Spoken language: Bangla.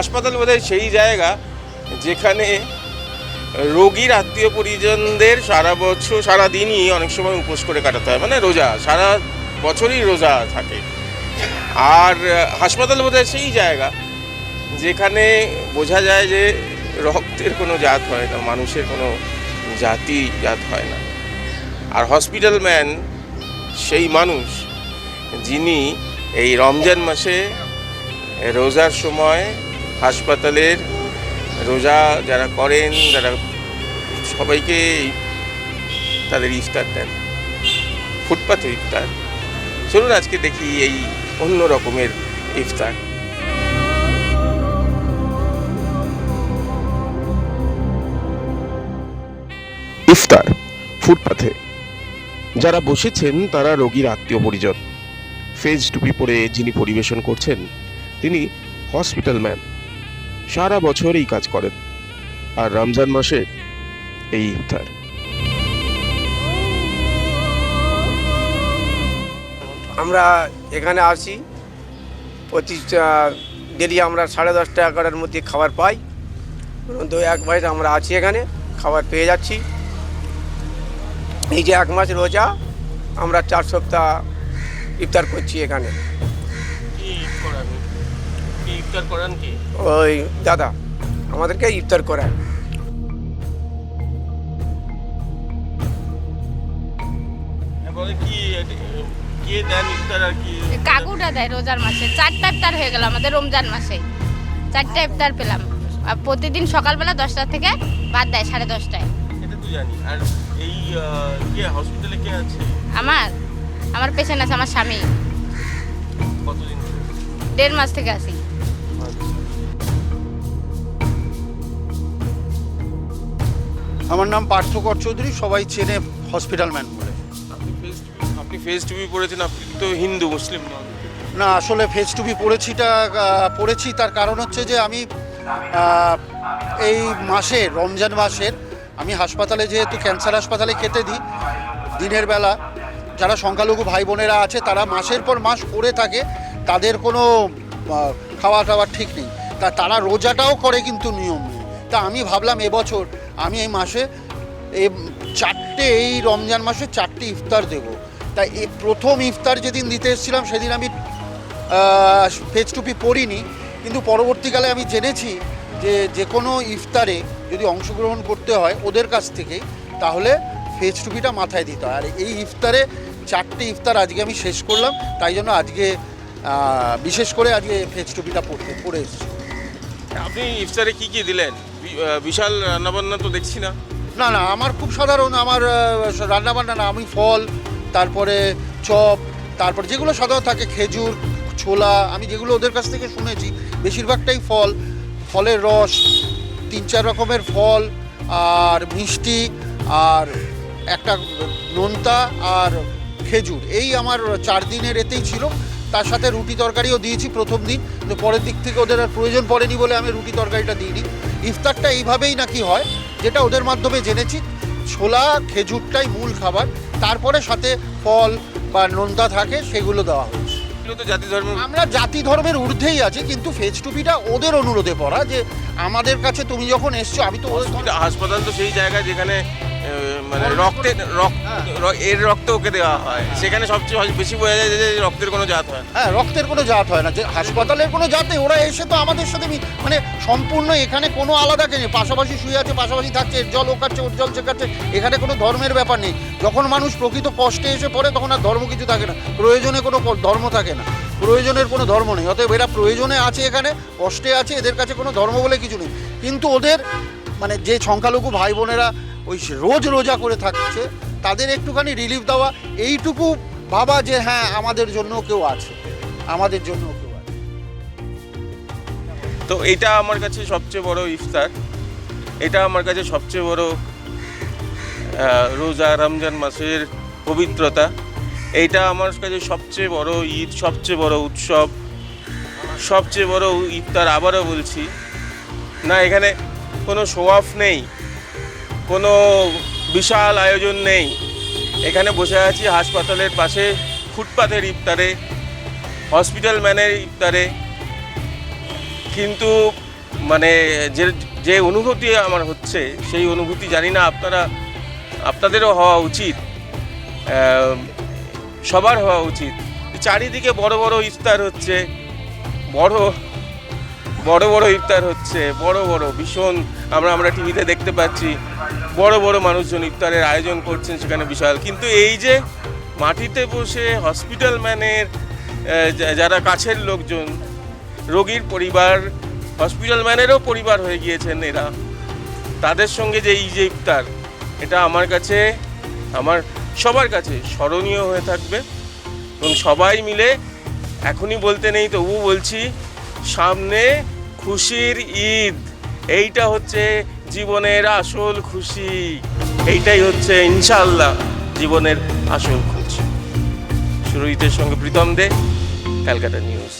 হাসপাতাল বোধহয় সেই জায়গা যেখানে রোগীর আত্মীয় পরিজনদের সারা বছর, সারা দিনই অনেক সময় উপোস করে কাটাতে হয়। মানে রোজা, সারা বছরই রোজা থাকে। আর হাসপাতাল বোধহয় সেই জায়গা যেখানে বোঝা যায় যে রক্তের কোনো জাত হয় না, মানুষের কোনো জাতি জাত হয় না। আর হসপিটাল ম্যান সেই মানুষ যিনি এই রমজান মাসে রোজার সময় হাসপাতালের রোজা যারা করেন, যারা সবাইকে তাদের ইফতার দেন। ফুটপাথে ইফতার। চলুন আজকে দেখি এই অন্য রকমের ইফতার। ইফতার ফুটপাথে যারা বসেছেন তারা রোগীর আত্মীয় পরিজন ফেজ টুপি পরে যিনি পরিবেশন করছেন, তিনি হসপিটাল ম্যান। সারা বছর এই কাজ করেন। আর রমজান মাসে এই ইফতার। আমরা এখানে আসি। প্রতি ডেলি আমরা সাড়ে দশটা এগারোটার মধ্যে খাবার পাই। তো এক মাস আমরা আছি এখানে, খাবার পেয়ে যাচ্ছি। এই যে এক মাস রোজা, আমরা চার সপ্তাহ ইফতার করছি এখানে। কি ইফতার করান কি? ওই দাদা আমাদেরকে ইফতার করায় বলে কি কে দেন ইফতার আর কি? কাকুটা দেয় রোজার মাসে। চারটা ইফতার হয়ে গেল আমাদের রমজান মাসে। চারটা ইফতার পেলাম। আর প্রতিদিন সকালবেলা দশটা থেকে বাদ দেয় সাড়ে দশটায়। এটা তো জানি। আর এই আহ, কে হসপিটালে কে আছে? আমার? আমার পেশেন্ট আছে আমার স্বামী। দেড় মাস থেকে আসি আমার নাম পার্থকর চৌধুরী সবাই চেনে হসপিটাল ম্যান বলে। আপনি ফেস টুপি ফেস আপনি তো হিন্দু মুসলিম না আসলে ফেস টুপি পড়েছিটা পড়েছি তার কারণ হচ্ছে যে আমি এই মাসে রমজান মাসের আমি হাসপাতালে যেহেতু ক্যান্সার হাসপাতালে খেতে দিই দিনের বেলা যারা সংখ্যালঘু ভাই বোনেরা আছে তারা মাসের পর মাস পড়ে থাকে তাদের কোনো খাওয়া টাওয়ার ঠিক নেই। তা তারা রোজাটাও করে কিন্তু নিয়ম নেই। তা আমি ভাবলাম এবছর আমি এই মাসে, এই চারটে, এই রমজান মাসে চারটে ইফতার দেব। তাই এই প্রথম ইফতার যেদিন দিতে এসেছিলাম, সেদিন আমি ফেজ টুপি পরিনি কিন্তু পরবর্তীকালে আমি জেনেছি যে যে কোনো ইফতারে যদি অংশগ্রহণ করতে হয় ওদের কাছ থেকে, তাহলে ফেজ টুপিটা মাথায় দিতে হয়। আর এই ইফতারে চারটে ইফতার আজকে আমি শেষ করলাম। তাই জন্য আজকে বিশেষ করে আজকে ফেজ টুপিটা পড়তে, পড়ে এসেছি। আপনি ইফতারে কি কি দিলেন? বিশাল রান্নাবান্না তো দেখছি না। না না, আমার খুব সাধারণ, আমার রান্নাবান্না না, আমি ফল, তারপরে চপ, তারপর যেগুলো সাধারণ থাকে, খেজুর, ছোলা, আমি যেগুলো ওদের কাছ থেকে শুনেছি, বেশিরভাগটাই ফল। ফলের রস, তিন চার রকমের ফল, আর মিষ্টি, আর একটা নোনতা, আর খেজুর। এই আমার চার দিনের এতেই ছিল। তার সাথে রুটি তরকারিও দিয়েছি প্রথম দিন। পরের দিক থেকে ওদের আর প্রয়োজন পড়েনি বলে আমি রুটি তরকারিটা দিইনি। ইফতারটা এইভাবেই নাকি হয় যেটা ওদের মাধ্যমে জেনেছি। ছোলা খেজুরটাই মূল খাবার। তারপরে সাথে ফল বা নোনতা থাকে সেগুলো দেওয়া হয়েছে। জাতি ধর্ম আমরা জাতি ধর্মের ঊর্ধ্বেই আছি কিন্তু ফেজ টুপিটা ওদের অনুরোধে পড়া যে আমাদের কাছে তুমি যখন এসছো আমি তো হাসপাতাল তো সেই জায়গায় যেখানে মানে রক্তের রক্ত এর রক্ত ওকে দেওয়া হয়। সেখানে সবচেয়ে বেশি বোঝা যায় যে রক্তের কোনো জাত হয় হ্যাঁ রক্তের কোনো জাত হয় না। যে হাসপাতালের কোনো জাত ওরা এসে তো আমাদের সাথে মানে সম্পূর্ণ এখানে কোনো আলাদা কে নেই। পাশাপাশি শুয়ে আছে, পাশাপাশি থাকছে, এর জল ওকাচ্ছে ওর জল সে খাচ্ছে এখানে কোনো ধর্মের ব্যাপার নেই। যখন মানুষ প্রকৃত কষ্টে এসে পড়ে, তখন আর ধর্ম কিছু থাকে না। প্রয়োজনে কোনো ধর্ম থাকে না। প্রয়োজনের কোনো ধর্ম নেই। অতএব এরা প্রয়োজনে আছে এখানে, কষ্টে আছে, এদের কাছে কোনো ধর্ম বলে কিছু নেই। কিন্তু ওদের মানে যে সংখ্যালঘু ভাই বোনেরা ওই রোজ রোজা করে থাকছে, তাদের একটুখানি রিলিফ দেওয়া, এইটুকু ভাবা যে হ্যাঁ আমাদের জন্য কেউ আছে, আমাদের জন্য কেউ আছে। তো এটা আমার কাছে সবচেয়ে বড় ইফতার। এটা আমার কাছে সবচেয়ে বড় রোজা রমজান মাসের পবিত্রতা। এইটা আমার কাছে সবচেয়ে বড় ঈদ, সবচেয়ে বড় উৎসব, সবচেয়ে বড় ইফতার আবারও বলছি। না, এখানে কোনো শো অফ নেই। কোনো বিশাল আয়োজন নেই। এখানে বসে আছি হাসপাতালের পাশে ফুটপাথের ইফতারে, হসপিটাল ম্যানের ইফতারে। কিন্তু মানে যে যে অনুভূতি আমার হচ্ছে, সেই অনুভূতি জানি না, আপনারা, আপনাদেরও হওয়া উচিত। সবার হওয়া উচিত। চারিদিকে বড় বড় ইফতার হচ্ছে, বড় বড় বড় ইফতার হচ্ছে, বড় বড়, ভীষণ আমরা আমরা টিভিতে দেখতে পাচ্ছি বড় বড় মানুষজন ইফতারের আয়োজন করছেন সেখানে বিশাল। কিন্তু এই যে মাটিতে বসে হসপিটাল ম্যানের যারা কাছের লোকজন, রোগীর পরিবার হসপিটাল ম্যানেরও পরিবার হয়ে গিয়েছেন এরা। তাদের সঙ্গে যে এই যে ইফতার, এটা আমার কাছে, আমার সবার কাছে স্মরণীয় হয়ে থাকবে। এবং সবাই মিলে, এখনই বলতে নেই তবু বলছি, সামনে খুশির ঈদ। এইটা হচ্ছে জীবনের আসল খুশি। এইটাই হচ্ছে ইনশাল্লাহ জীবনের আসল খুশি। সুরজিতের সঙ্গে প্রীতম দে, ক্যালকাটা নিউজ।